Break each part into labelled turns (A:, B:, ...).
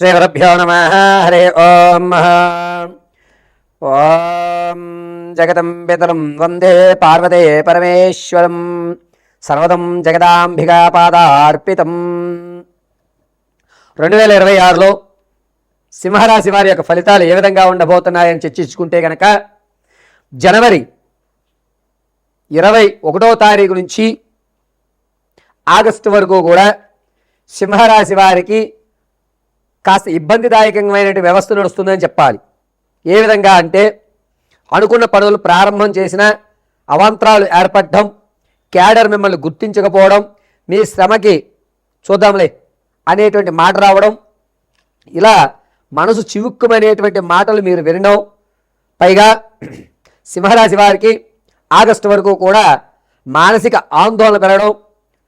A: శ్రీగురుభ్యో నమ హరే ఓం ఓం జగదం పితరం వందే పార్వతే పరమేశ్వరం సర్వదం జగదాంబికా పాదార్పితం రెండు వేల ఇరవై ఆరులో సింహరాశి వారి యొక్క ఫలితాలు ఏ విధంగా ఉండబోతున్నాయని చర్చించుకుంటే కనుక జనవరి ఇరవై ఒకటో తారీఖు నుంచి ఆగస్టు వరకు కూడా సింహరాశి వారికి కాస్త ఇబ్బందిదాయకమైన వ్యవస్థ నడుస్తుందని చెప్పాలి. ఏ విధంగా అంటే అనుకున్న పనులు ప్రారంభం చేసిన అవాంతరాలు ఏర్పడడం క్యాడర్ మిమ్మల్ని గుర్తించకపోవడం మీ శ్రమకి చూద్దాంలే అనేటువంటి మాట రావడం ఇలా మనసు చివుక్కుమనేటువంటి మాటలు మీరు వినడం పైగా సింహరాశి వారికి ఆగస్టు వరకు కూడా మానసిక ఆందోళన పెరగడం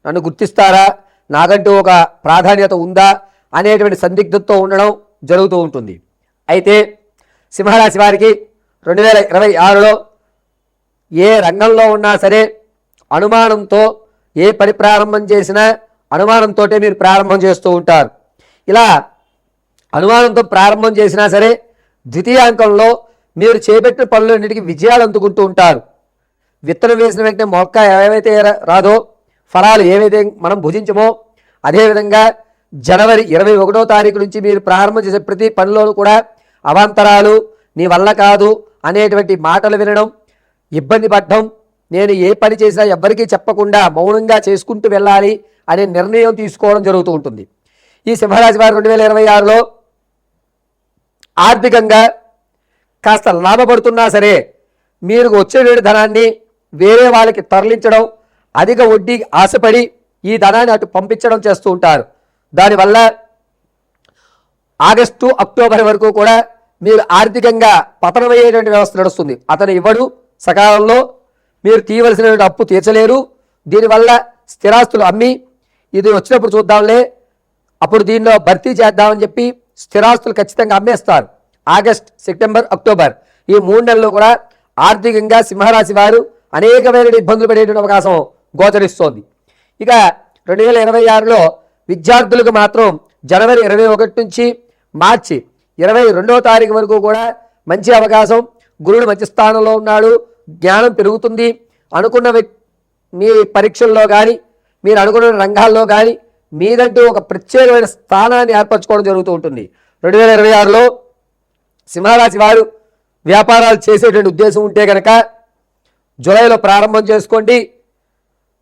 A: నన్ను గుర్తిస్తారా? నాకంటూ ఒక ప్రాధాన్యత ఉందా? అనేటువంటి సందిగ్ధతో ఉండడం జరుగుతూ ఉంటుంది. అయితే సింహరాశి వారికి రెండు వేల ఇరవై ఆరులో ఏ రంగంలో ఉన్నా సరే అనుమానంతో ఏ పని ప్రారంభం చేసినా అనుమానంతో మీరు ప్రారంభం చేస్తూ ఉంటారు. ఇలా అనుమానంతో ప్రారంభం చేసినా సరే ద్వితీయాంకంలో మీరు చేపట్టిన పనులన్నిటికీ విజయాలు అందుకుంటూ ఉంటారు. విత్తనం వేసిన వెంటనే మొక్క ఏవైతే రా- రాదో ఫలాలు ఏవైతే మనం భుజించమో అదేవిధంగా జనవరి ఇరవై ఒకటో తారీఖు నుంచి మీరు ప్రారంభం చేసే ప్రతి పనిలోనూ కూడా అవాంతరాలు నీ వల్ల కాదు అనేటువంటి మాటలు వినడం ఇబ్బంది పడడం నేను ఏ పని చేసినా ఎవ్వరికీ చెప్పకుండా మౌనంగా చేసుకుంటూ వెళ్ళాలి అనే నిర్ణయం తీసుకోవడం జరుగుతూ ఉంటుంది. ఈ సింహరాశి వారు రెండు వేల ఇరవై ఆరులో ఆర్థికంగా కాస్త లాభపడుతున్నా సరే మీరు వచ్చేటువంటి ధనాన్ని వేరే వాళ్ళకి తరలించడం అధిక వడ్డీకి ఆశపడి ఈ ధనాన్ని అటు పంపించడం చేస్తూ ఉంటారు. దానివల్ల ఆగస్టు అక్టోబర్ వరకు కూడా మీరు ఆర్థికంగా పతనమయ్యేటువంటి వ్యవస్థ నడుస్తుంది. అతను ఇవ్వడు సకాలంలో మీరు తీయవలసినటువంటి అప్పు తీర్చలేరు. దీనివల్ల స్థిరాస్తులు అమ్మి ఇది వచ్చినప్పుడు చూద్దాంలే అప్పుడు దీనిలో భర్తీ చేద్దామని చెప్పి స్థిరాస్తులు ఖచ్చితంగా అమ్మేస్తారు. August September October. ఈ మూడు నెలల్లో కూడా ఆర్థికంగా సింహరాశి వారు అనేకమైన ఇబ్బందులు పడేటువంటి అవకాశం గోచరిస్తోంది. ఇక రెండు వేల ఇరవై ఆరులో విద్యార్థులకు మాత్రం జనవరి ఇరవై ఒకటి నుంచి మార్చి ఇరవై రెండవ తారీఖు వరకు కూడా మంచి అవకాశం. గురుడు మంచి స్థానంలో ఉన్నాడు. జ్ఞానం పెరుగుతుంది. అనుకున్న మీ పరీక్షల్లో కానీ మీరు అనుకున్న రంగాల్లో కానీ మీదంటూ ఒక ప్రత్యేకమైన స్థానాన్ని ఏర్పరచుకోవడం జరుగుతూ ఉంటుంది. రెండు వేల ఇరవై ఆరులో సింహరాశి వారు వ్యాపారాలు చేసేటువంటి ఉద్దేశం ఉంటే కనుక జూలైలో ప్రారంభం చేసుకోండి.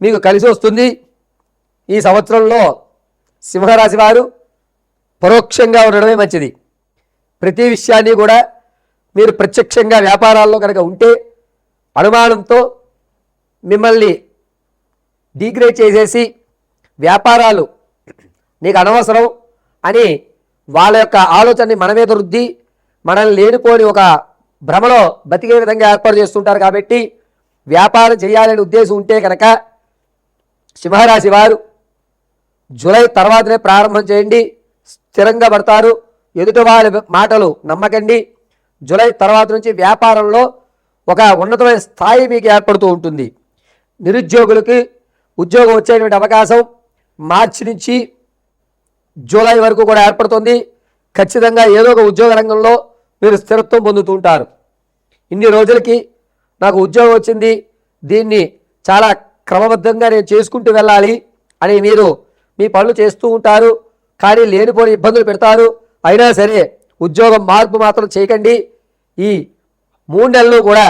A: మీకు కలిసి వస్తుంది. ఈ సంవత్సరంలో సింహరాశి వారు పరోక్షంగా ఉండడమే మంచిది. ప్రతి విషయాన్ని కూడా మీరు ప్రత్యక్షంగా వ్యాపారాల్లో కనుక ఉంటే అనుమానంతో మిమ్మల్ని డీగ్రేడ్ చేసేసి వ్యాపారాలు నీకు అనవసరం అని వాళ్ళ యొక్క ఆలోచనని మన మీద రుద్ది మనల్ని లేనిపోని ఒక భ్రమలో బతికే విధంగా ఏర్పాటు చేస్తుంటారు కాబట్టి వ్యాపారం చేయాలనే ఉద్దేశం ఉంటే కనుక సింహరాశి వారు జూలై తర్వాతనే ప్రారంభం చేయండి. స్థిరంగా పడతారు. ఎదుటి వాళ్ళ మాటలు నమ్మకండి. జూలై తర్వాత నుంచి వ్యాపారంలో ఒక ఉన్నతమైన స్థాయి మీకు ఏర్పడుతూ ఉంటుంది. నిరుద్యోగులకి ఉద్యోగం వచ్చేటువంటి అవకాశం మార్చి నుంచి జూలై వరకు కూడా ఏర్పడుతుంది. ఖచ్చితంగా ఏదో ఒక ఉద్యోగ రంగంలో మీరు స్థిరత్వం పొందుతూ ఉంటారు. ఇన్ని రోజులకి నాకు ఉద్యోగం వచ్చింది. దీన్ని చాలా క్రమబద్ధంగా నేను చేసుకుంటూ వెళ్ళాలి అని మీరు మీ పనులు చేస్తూ ఉంటారు కానీ లేనిపోని ఇబ్బందులు పెడతారు. అయినా సరే ఉద్యోగం మార్పు మాత్రం చేయకండి. ఈ మూడు నెలలు కూడా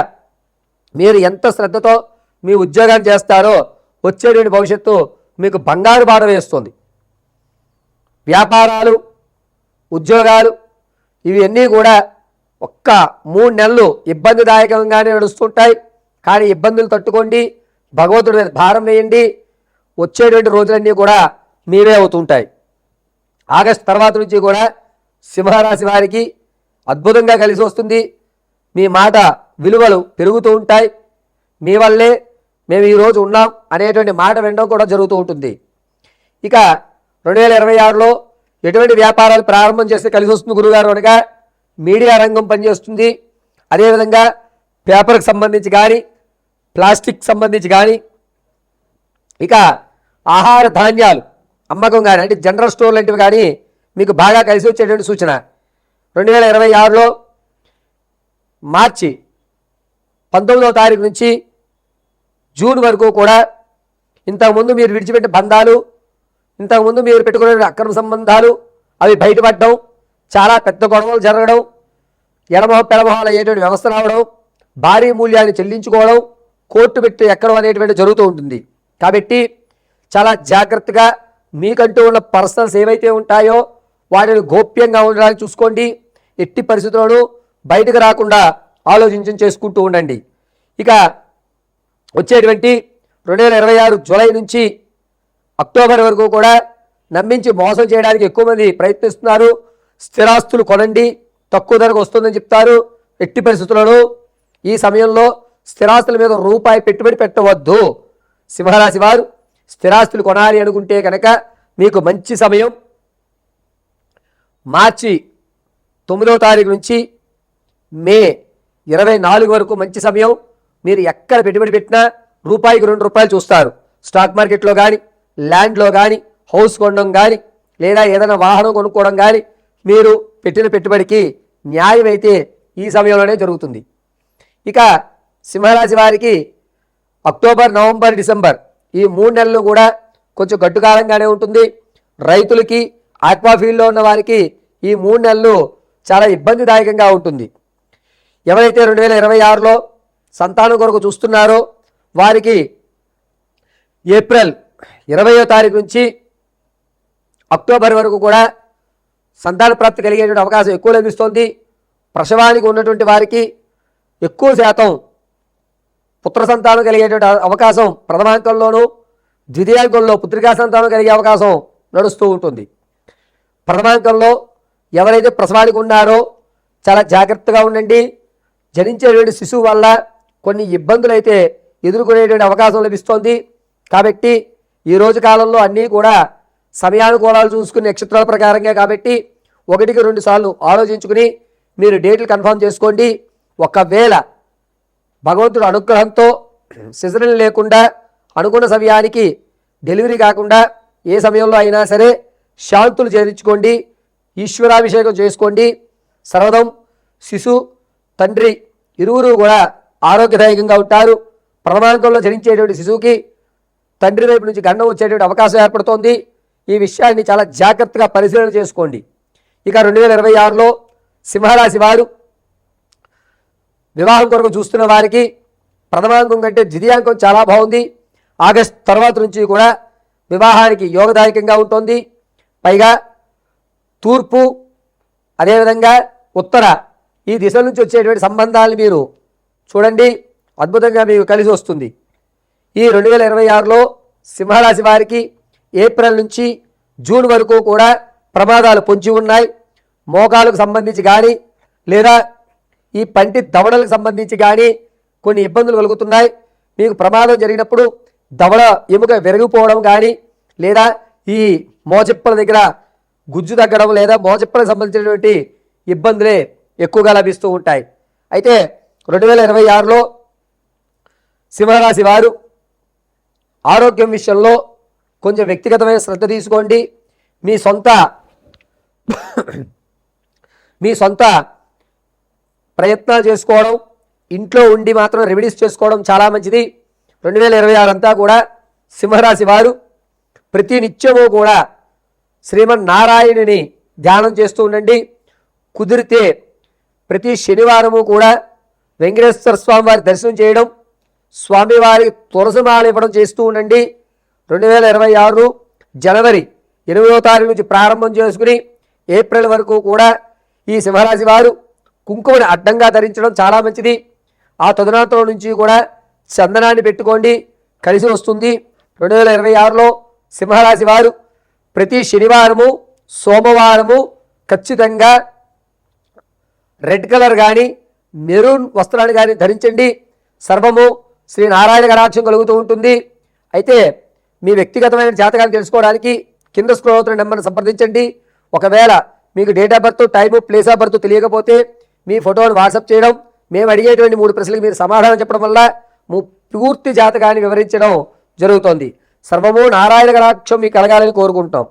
A: మీరు ఎంత శ్రద్ధతో మీ ఉద్యోగాన్ని చేస్తారో వచ్చేటువంటి భవిష్యత్తు మీకు బంగారు బాట వేస్తుంది వ్యాపారాలు ఉద్యోగాలు ఇవన్నీ కూడా ఒక్క మూడు నెలలు ఇబ్బందిదాయకంగానే నడుస్తుంటాయి. కానీ ఇబ్బందులు తట్టుకోండి భగవంతుడి మీద భారం వేయండి. వచ్చేటువంటి రోజులన్నీ కూడా మీవే అవుతుంటాయి. ఆగస్ట్ తర్వాత నుంచి కూడా సింహరాశి వారికి అద్భుతంగా కలిసి వస్తుంది. మీ మాట విలువలు పెరుగుతూ ఉంటాయి. మీ వల్లే మేము ఈరోజు ఉన్నాం అనేటువంటి మాట వినడం కూడా జరుగుతూ ఉంటుంది. ఇక రెండు వేల ఇరవై ఆరులో ఎటువంటి వ్యాపారాలు ప్రారంభం చేస్తే కలిసి వస్తుంది గురుగారు అనగా మీడియా రంగం పనిచేస్తుంది. అదేవిధంగా పేపర్కి సంబంధించి కానీ ప్లాస్టిక్ సంబంధించి కానీ ఇక ఆహార ధాన్యాలు అమ్మకం కానీ అంటే జనరల్ స్టోర్ లాంటివి కానీ మీకు బాగా కలిసి వచ్చేటువంటి సూచన. రెండు వేల ఇరవై ఆరులో మార్చి పంతొమ్మిదవ తారీఖు నుంచి జూన్ వరకు కూడా ఇంతకుముందు మీరు విడిచిపెట్టిన బంధాలు ఇంతకుముందు మీరు పెట్టుకునే అక్రమ సంబంధాలు అవి బయటపడడం చాలా పెద్ద గొడవలు జరగడం ఎడమో పెడమోహాలు అయ్యేటువంటి వ్యవస్థ రావడం భారీ మూల్యాన్ని చెల్లించుకోవడం కోర్టు పెట్టి ఎక్కడం అనేటువంటి జరుగుతూ ఉంటుంది. కాబట్టి చాలా జాగ్రత్తగా మీకంటూ ఉన్న పర్సనల్స్ ఏవైతే ఉంటాయో వాటిని గోప్యంగా ఉండడానికి చూసుకోండి. ఎట్టి పరిస్థితుల్లోనూ బయటకు రాకుండా ఆలోచించం చేసుకుంటూ ఉండండి. ఇక వచ్చేటువంటి రెండు వేల ఇరవై ఆరు జూలై నుంచి అక్టోబర్ వరకు కూడా నమ్మించి మోసం చేయడానికి ఎక్కువ మంది ప్రయత్నిస్తున్నారు. స్థిరాస్తులు కొనండి. తక్కువ ధరకు వస్తుందని చెప్తారు. ఎట్టి పరిస్థితులను ఈ సమయంలో స్థిరాస్తుల మీద రూపాయి పెట్టుబడి పెట్టవద్దు. సింహరాశి వారు స్థిరాస్తులు కొనాలి అనుకుంటే కనుక మీకు మంచి సమయం. మార్చి తొమ్మిదవ తారీఖు నుంచి మే ఇరవై నాలుగు వరకు మంచి సమయం. మీరు ఎక్కడ పెట్టుబడి పెట్టినా రూపాయికి రెండు రూపాయలు చూస్తారు. స్టాక్ మార్కెట్లో కానీ ల్యాండ్లో కానీ హౌస్ కొనడం కానీ లేదా ఏదైనా వాహనం కొనుక్కోవడం కానీ మీరు పెట్టిన పెట్టుబడికి న్యాయమైతే ఈ సమయంలోనే జరుగుతుంది. ఇక సింహరాశి వారికి అక్టోబర్ నవంబర్ డిసెంబర్ ఈ మూడు నెలలు కూడా కొంచెం గట్టుకాలంగానే ఉంటుంది. రైతులకి ఆక్వాఫీల్డ్లో ఉన్న వారికి ఈ మూడు నెలలు చాలా ఇబ్బందిదాయకంగా ఉంటుంది. ఎవరైతే రెండు వేల ఇరవై ఆరులో సంతానం కొరకు చూస్తున్నారో వారికి ఏప్రిల్ ఇరవయో తారీఖు నుంచి అక్టోబర్ వరకు కూడా సంతాన ప్రాప్తి కలిగేటువంటి అవకాశం ఎక్కువ లభిస్తోంది. ప్రసవానికి ఉన్నటువంటి వారికి ఎక్కువ శాతం పుత్ర సంతానం కలిగేటువంటి అవకాశం ప్రథమాంకంలోనూ ద్వితీయాంకంలో పుత్రికా సంతానం కలిగే అవకాశం నడుస్తూ ఉంటుంది. ప్రథమాంకంలో ఎవరైతే ప్రసవానికి ఉన్నారో చాలా జాగ్రత్తగా ఉండండి. జనించేటువంటి శిశువు వల్ల కొన్ని ఇబ్బందులు అయితే ఎదుర్కొనేటువంటి అవకాశం లభిస్తోంది. కాబట్టి ఈ రోజు కాలంలో అన్నీ కూడా సమయానుకూలాలు చూసుకుని నక్షత్రాల ప్రకారంగా కాబట్టి ఒకటికి రెండు సార్లు ఆలోచించుకుని మీరు డేట్లు కన్ఫర్మ్ చేసుకోండి. ఒకవేళ భగవంతుడు అనుగ్రహంతో సిజరన్ లేకుండా అనుకున్న సమయానికి డెలివరీ కాకుండా ఏ సమయంలో అయినా సరే శాంతులు చేర్చుకోండి ఈశ్వరాభిషేకం చేసుకోండి. సర్వదం శిశు తండ్రి ఇరువురు కూడా ఆరోగ్యదాయకంగా ఉంటారు. ప్రమాణంలో జరించేటువంటి శిశువుకి తండ్రి వైపు నుంచి గండం వచ్చేటువంటి అవకాశం ఏర్పడుతోంది. ఈ విషయాన్ని చాలా జాగ్రత్తగా పరిశీలన చేసుకోండి. ఇక రెండు వేల ఇరవై ఆరులో సింహరాశి వారు వివాహం కొరకు చూస్తున్న వారికి ప్రథమాంకం కంటే ద్వితీయాంకం చాలా బాగుంది. ఆగస్ట్ తర్వాత నుంచి కూడా వివాహానికి యోగదాయకంగా ఉంటుంది. పైగా తూర్పు అదేవిధంగా ఉత్తర ఈ దిశ నుంచి వచ్చేటువంటి సంబంధాలు మీరు చూడండి. అద్భుతంగా మీకు కలిసి వస్తుంది. ఈ రెండు వేల ఇరవై ఆరులో సింహరాశి వారికి ఏప్రిల్ నుంచి జూన్ వరకు కూడా ప్రమాదాలు పొంచి ఉన్నాయి. మోకాలకు సంబంధించి కానీ లేదా ఈ పంటి దవడలకు సంబంధించి కానీ కొన్ని ఇబ్బందులు కలుగుతున్నాయి. మీకు ప్రమాదం జరిగినప్పుడు దవడ ఎముక విరిగిపోవడం కానీ లేదా ఈ మోచిప్పల దగ్గర గుజ్జు తగ్గడం లేదా మోచిప్పలకు సంబంధించినటువంటి ఇబ్బందులే ఎక్కువగా లభిస్తూ ఉంటాయి. అయితే రెండు వేల ఇరవై ఆరులో సింహరాశి వారు ఆరోగ్యం విషయంలో కొంచెం వ్యక్తిగతమైన శ్రద్ధ తీసుకోండి. మీ సొంత మీ సొంత ప్రయత్నాలు చేసుకోవడం ఇంట్లో ఉండి మాత్రం రెమెడీస్ చేసుకోవడం చాలా మంచిది. రెండు వేల ఇరవై ఆరు అంతా కూడా సింహరాశి వారు ప్రతి నిత్యము కూడా శ్రీమన్నారాయణుని ధ్యానం చేస్తూ ఉండండి. కుదిరితే ప్రతి శనివారము కూడా వెంకటేశ్వర స్వామి వారి దర్శనం చేయడం స్వామివారికి తులసిమాల ఇవ్వడం చేస్తూ ఉండండి. రెండు వేల ఇరవై ఆరు జనవరి ఎనిమిదో తారీఖు నుంచి ప్రారంభం చేసుకుని ఏప్రిల్ వరకు కూడా ఈ సింహరాశి వారు కుంకుమని అడ్డంగా ధరించడం చాలా మంచిది. ఆ తదనంతరం నుంచి కూడా చందనాన్ని పెట్టుకోండి. కలిసి వస్తుంది. రెండు వేల ఇరవై ఆరులో సింహరాశి వారు ప్రతి శనివారము సోమవారము ఖచ్చితంగా రెడ్ కలర్ కానీ మెరూన్ వస్త్రాన్ని కానీ ధరించండి. సర్వము శ్రీ నారాయణ కటాక్షం కలుగుతూ ఉంటుంది. అయితే మీ వ్యక్తిగతమైన జాతకాన్ని తెలుసుకోవడానికి కింద స్క్రోల్ అవుతున్న నెంబర్ని సంప్రదించండి. ఒకవేళ మీకు date of birth time place of birth తెలియకపోతే మీ ఫోటోను వాట్సాప్ చేయడం మేము అడిగేటువంటి మూడు ప్రశ్నలకు మీరు సమాధానం చెప్పడం వల్ల పూర్తి జాతకాన్ని వివరించడం జరుగుతోంది. సర్వము నారాయణ కటాక్షం మీకు కలగాలని కోరుకుంటాం